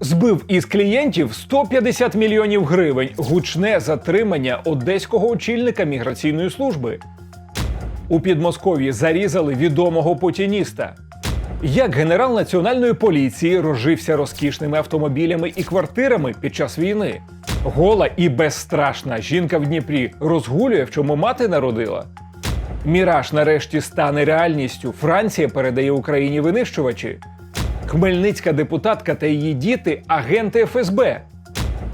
Збив із клієнтів 150 мільйонів гривень. Гучне затримання одеського очільника міграційної служби. У Підмосков'ї зарізали відомого путініста. Як генерал національної поліції розжився розкішними автомобілями і квартирами під час війни. Гола і безстрашна жінка в Дніпрі розгулює, в чому мати народила. Міраж нарешті стане реальністю. Франція передає Україні винищувачі. Хмельницька депутатка та її діти агенти ФСБ.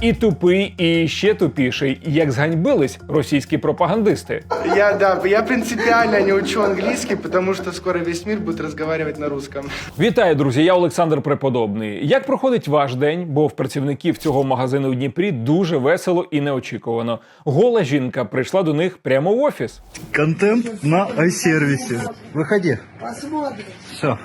І тупий, і ще тупіший, як зганьбились російські пропагандисти. Я, да, я принципиально не учу английский, потому что скоро весь мир будет разговаривать на русском. Вітаю, друзі! Я Олександр Преподобний. Як проходить ваш день? Бо в працівників цього магазину у Дніпрі дуже весело і неочікувано. Гола жінка прийшла до них прямо в офіс. Контент на iService. Выходи. Посмотрим. Все.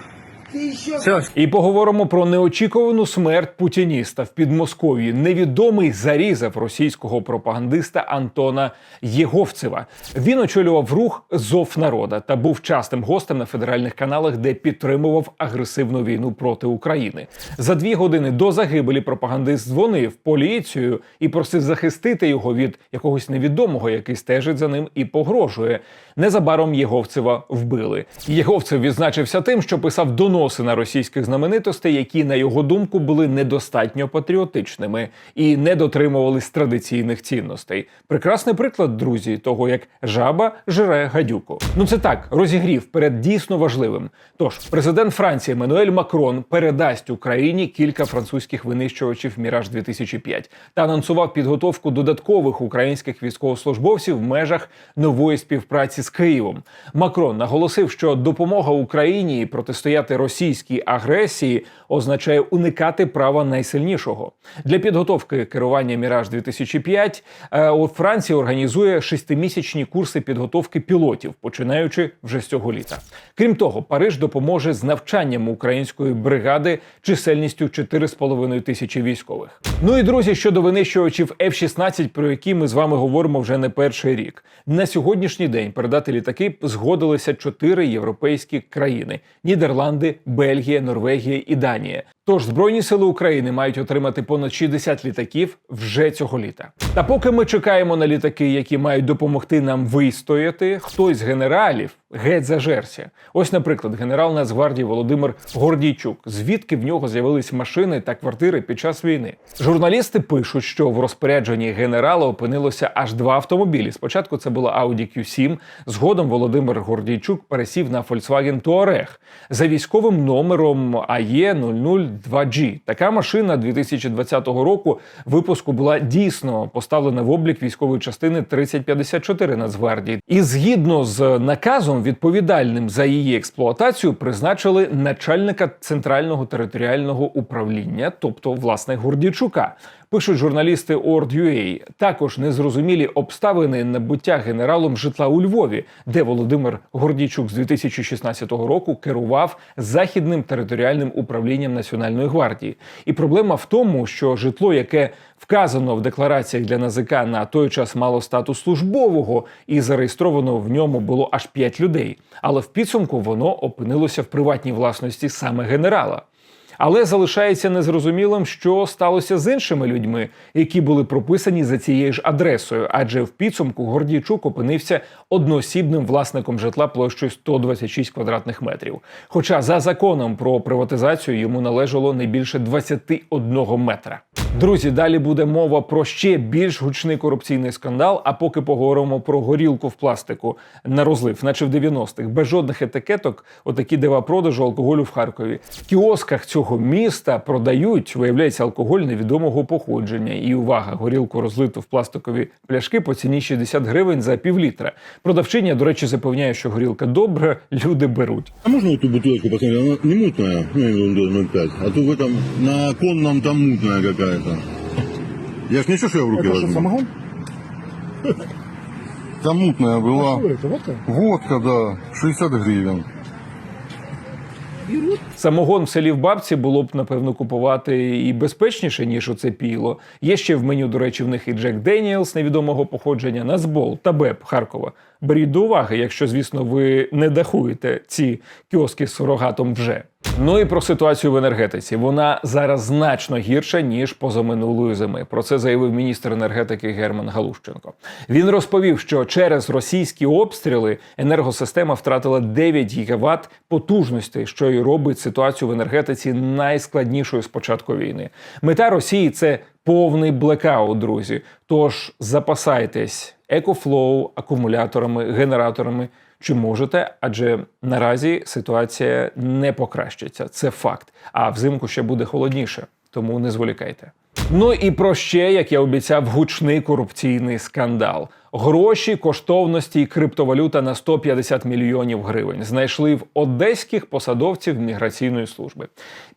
Все. І поговоримо про неочікувану смерть путініста в Підмосков'ї. Невідомий зарізав російського пропагандиста Антона Єговцева. Він очолював рух Зов народа та був частим гостем на федеральних каналах, де підтримував агресивну війну проти України. За дві години до загибелі пропагандист дзвонив поліцію і просив захистити його від якогось невідомого, який стежить за ним і погрожує. Незабаром Єговцева вбили. Єговцев відзначився тим, що писав доноси на російських знаменитостей, які, на його думку, були недостатньо патріотичними і не дотримувались традиційних цінностей. Прекрасний приклад, друзі, того як жаба жире гадюку. Ну це так, розігрів перед дійсно важливим. Тож президент Франції Еммануель Макрон передасть Україні кілька французьких винищувачів Міраж 2005 та анонсував підготовку додаткових українських військовослужбовців в межах нової співпраці з Києвом. Макрон наголосив, що допомога Україні протистояти російській агресії означає уникати права найсильнішого. Для підготовки керування Міраж 2005 е, у Франції організує шестимісячні курси підготовки пілотів, починаючи вже з цього літа. Крім того, Париж допоможе з навчанням української бригади чисельністю 4,5 тисячі військових. Ну і друзі, щодо винищувачів F-16, про які ми з вами говоримо вже не перший рік. На сьогоднішній день передати літаки згодилися чотири європейські країни: Нідерланди, Бельгія, Норвегія і Данія. Тож збройні сили України мають отримати понад 60 літаків вже цього літа. Та поки ми чекаємо на літаки, які мають допомогти нам вистояти, хтось з генералів геть зажерся. Ось, наприклад, генерал Нацгвардії Володимир Гордійчук, звідки в нього з'явились машини та квартири під час війни. Журналісти пишуть, що в розпорядженні генерала опинилося аж два автомобілі. Спочатку це була Audi Q7, Згодом Володимир Гордійчук пересів на Volkswagen Touareg за військовим номером АЄ 00 2G. Така машина 2020 року випуску була дійсно поставлена в облік військової частини 3054 Нацгвардії. І згідно з наказом, відповідальним за її експлуатацію, призначили начальника центрального територіального управління, тобто власне Гордійчука. Пишуть журналісти Ord.ua. Також незрозумілі обставини набуття генералом житла у Львові, де Володимир Гордійчук з 2016 року керував західним територіальним управлінням Національної гвардії. І проблема в тому, що житло, яке вказано в деклараціях для НАЗК на той час мало статус службового, і зареєстровано в ньому було аж 5 людей. Але в підсумку воно опинилося в приватній власності саме генерала. Але залишається незрозумілим, що сталося з іншими людьми, які були прописані за цією ж адресою, адже в підсумку Гордійчук опинився одноосібним власником житла площею 126 квадратних метрів. Хоча за законом про приватизацію йому належало не більше 21 метра. Друзі, далі буде мова про ще більш гучний корупційний скандал. А поки поговоримо про горілку в пластику на розлив, наче в 90-х, без жодних етикеток, отакі дива продажу алкоголю в Харкові. В кіосках цього міста продають, виявляється, алкоголь невідомого походження. І увага, горілку розлиту в пластикові пляшки по ціні 60 гривень за півлітра. Продавчиня, до речі, запевняє, що горілка добра, люди беруть. А можно эту бутылочку посмотреть? Она не мутная, ну, я имею в виду 0,5. А то в этом, на конном там мутная какая-то. Я ж ничего, что я в руки Это что, возьму. самогон? Там мутная была. Что это? Водка? Водка, да, 60 гривен. Самогон в селі в бабці було б напевно купувати і безпечніше, ніж оце піло. Є ще в меню, до речі, в них і Джек Деніелс невідомого походження, Нацбол та Беб Харкова. Беріть до уваги, якщо, звісно, ви не дахуєте ці кіоски з сурогатом вже. Ну і про ситуацію в енергетиці. Вона зараз значно гірша ніж позаминулої зими. Про це заявив міністр енергетики Герман Галущенко. Він розповів, що через російські обстріли енергосистема втратила 9 гігават потужностей, що і робить ситуацію в енергетиці найскладнішою з початку війни. Мета Росії це повний блекаут, друзі. Тож запасайтесь екофлоу, акумуляторами, генераторами. Чи можете? Адже наразі ситуація не покращиться. Це факт. А взимку ще буде холодніше, тому не зволікайте. Ну і про ще, як я обіцяв, гучний корупційний скандал. Гроші, коштовності і криптовалюта на 150 мільйонів гривень знайшли в одеських посадовців міграційної служби.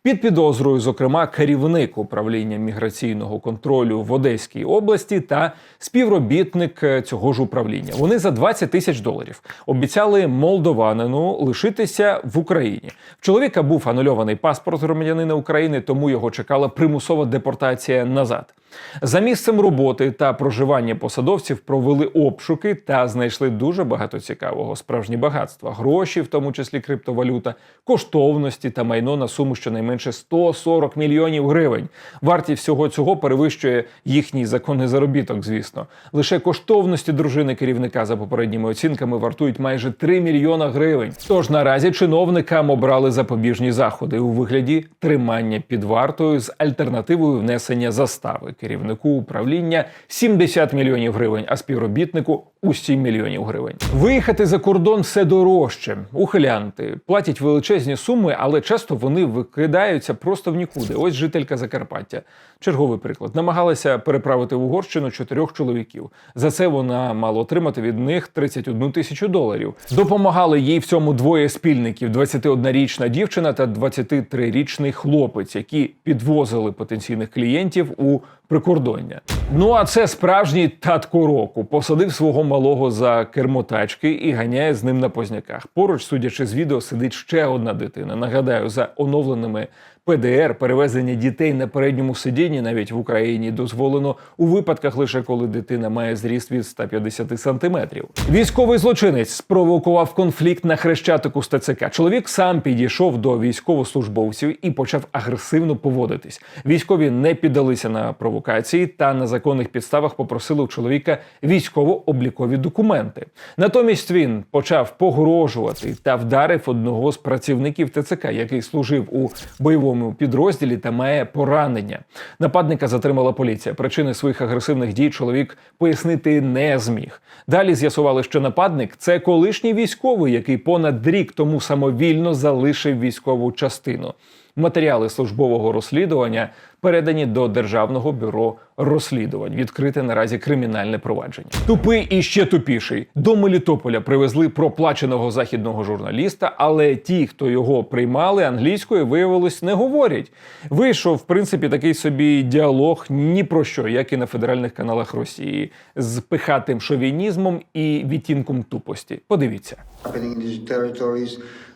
Під підозрою, зокрема, керівник управління міграційного контролю в Одеській області та співробітник е, цього ж управління. Вони за 20 тисяч доларів обіцяли молдованину лишитися в Україні. В чоловіка був анульований паспорт громадянина України, тому його чекала примусова депортація назад. За місцем роботи та проживання посадовців провели обшуки та знайшли дуже багато цікавого: справжні багатства, гроші, в тому числі криптовалюта, коштовності та майно на суму щонайменше 140 мільйонів гривень. Вартість всього цього перевищує їхній законний заробіток. Звісно, лише коштовності дружини керівника за попередніми оцінками вартують майже 3 мільйона гривень. Тож наразі чиновникам обрали запобіжні заходи у вигляді тримання під вартою з альтернативою внесення застави керівнику управління 70 мільйонів гривень, а співробітнику у 7 мільйонів гривень. Виїхати за кордон все дорожче. Ухилянти платять величезні суми, але часто вони викидаються просто в нікуди. Ось жителька Закарпаття. Черговий приклад. Намагалася переправити в Угорщину чотирьох чоловіків. За це вона мала отримати від них 31 тисячу доларів. Допомагали їй в цьому двоє спільників: 21-річна дівчина та 23-річний хлопець, які підвозили потенційних клієнтів у прикордоння. Ну а це справжній татко року. Посадив свого малого за кермо тачки і ганяє з ним на позняках. Поруч, судячи з відео, сидить ще одна дитина. Нагадаю, за оновленими ПДР перевезення дітей на передньому сидінні навіть в Україні дозволено у випадках лише коли дитина має зріст від 150 сантиметрів. Військовий злочинець спровокував конфлікт на хрещатику з ТЦК. Чоловік сам підійшов до військовослужбовців і почав агресивно поводитись. Військові не піддалися на провокації та на законних підставах попросили у чоловіка військово-облікові документи. Натомість він почав погрожувати та вдарив одного з працівників ТЦК, який служив у бойовому підрозділі та має поранення. Нападника затримала поліція. Причини своїх агресивних дій чоловік пояснити не зміг. Далі з'ясували, що нападник це колишній військовий, який понад рік тому самовільно залишив військову частину. Матеріали службового розслідування передані до Державного бюро розслідувань. Відкрите наразі кримінальне провадження. Тупий і ще тупіший. До Мелітополя привезли проплаченого західного журналіста, але ті, хто його приймали англійською, виявилось, не говорять. Вийшов, в принципі, такий собі діалог ні про що, як і на федеральних каналах Росії, з пихатим шовінізмом і відтінком тупості. Подивіться.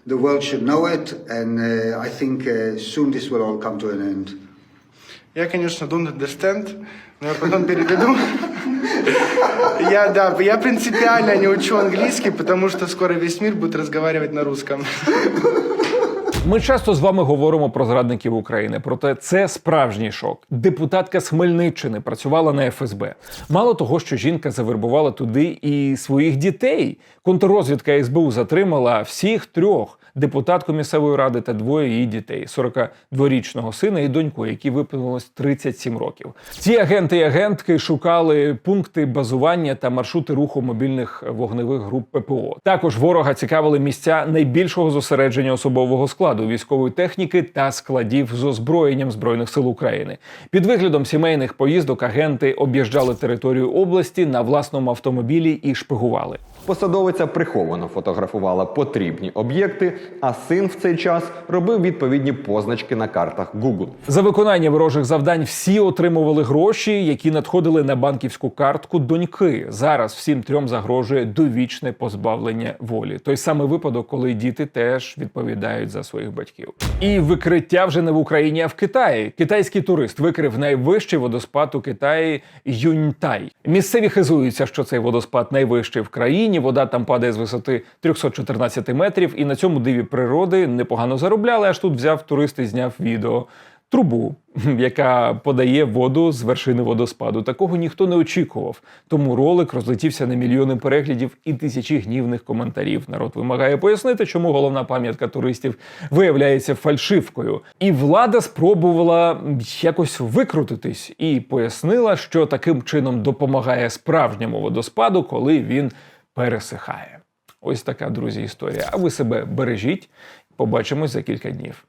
The world should know it, and uh, I think uh, soon this will all come to an end. Я, конечно, don't understand, но я потом переведу. Я, да, я принципиально не учу английский, потому что скоро весь мир будет разговаривать на русском. Ми часто з вами говоримо про зрадників України, проте це справжній шок. Депутатка з Хмельниччини працювала на ФСБ. Мало того, що жінка завербувала туди і своїх дітей. Контррозвідка СБУ затримала всіх трьох. Депутатку місцевої ради та двоє її дітей 42-річного сина і доньку, які виповнилось 37 років. Ці агенти і агентки шукали пункти базування та маршрути руху мобільних вогневих груп ППО. Також ворога цікавили місця найбільшого зосередження особового складу військової техніки та складів з озброєнням збройних сил України. Під виглядом сімейних поїздок агенти об'їжджали територію області на власному автомобілі і шпигували. Посадовиця приховано фотографувала потрібні об'єкти, а син в цей час робив відповідні позначки на картах Google. За виконання ворожих завдань всі отримували гроші, які надходили на банківську картку доньки. Зараз всім трьом загрожує довічне позбавлення волі. Той самий випадок, коли діти теж відповідають за своїх батьків. І викриття вже не в Україні, а в Китаї. Китайський турист викрив найвищий водоспад у Китаї Юньтай. Місцеві хизуються, що цей водоспад найвищий в країні. Вода там падає з висоти 314 метрів, і на цьому диві природи непогано заробляли. Аж тут взяв турист і зняв відео. Трубу, яка подає воду з вершини водоспаду. Такого ніхто не очікував. Тому ролик розлетівся на мільйони переглядів і тисячі гнівних коментарів. Народ вимагає пояснити, чому головна пам'ятка туристів виявляється фальшивкою. І влада спробувала якось викрутитись і пояснила, що таким чином допомагає справжньому водоспаду, коли він пересихає. Ось така, друзі, історія. А ви себе бережіть. Побачимось за кілька днів.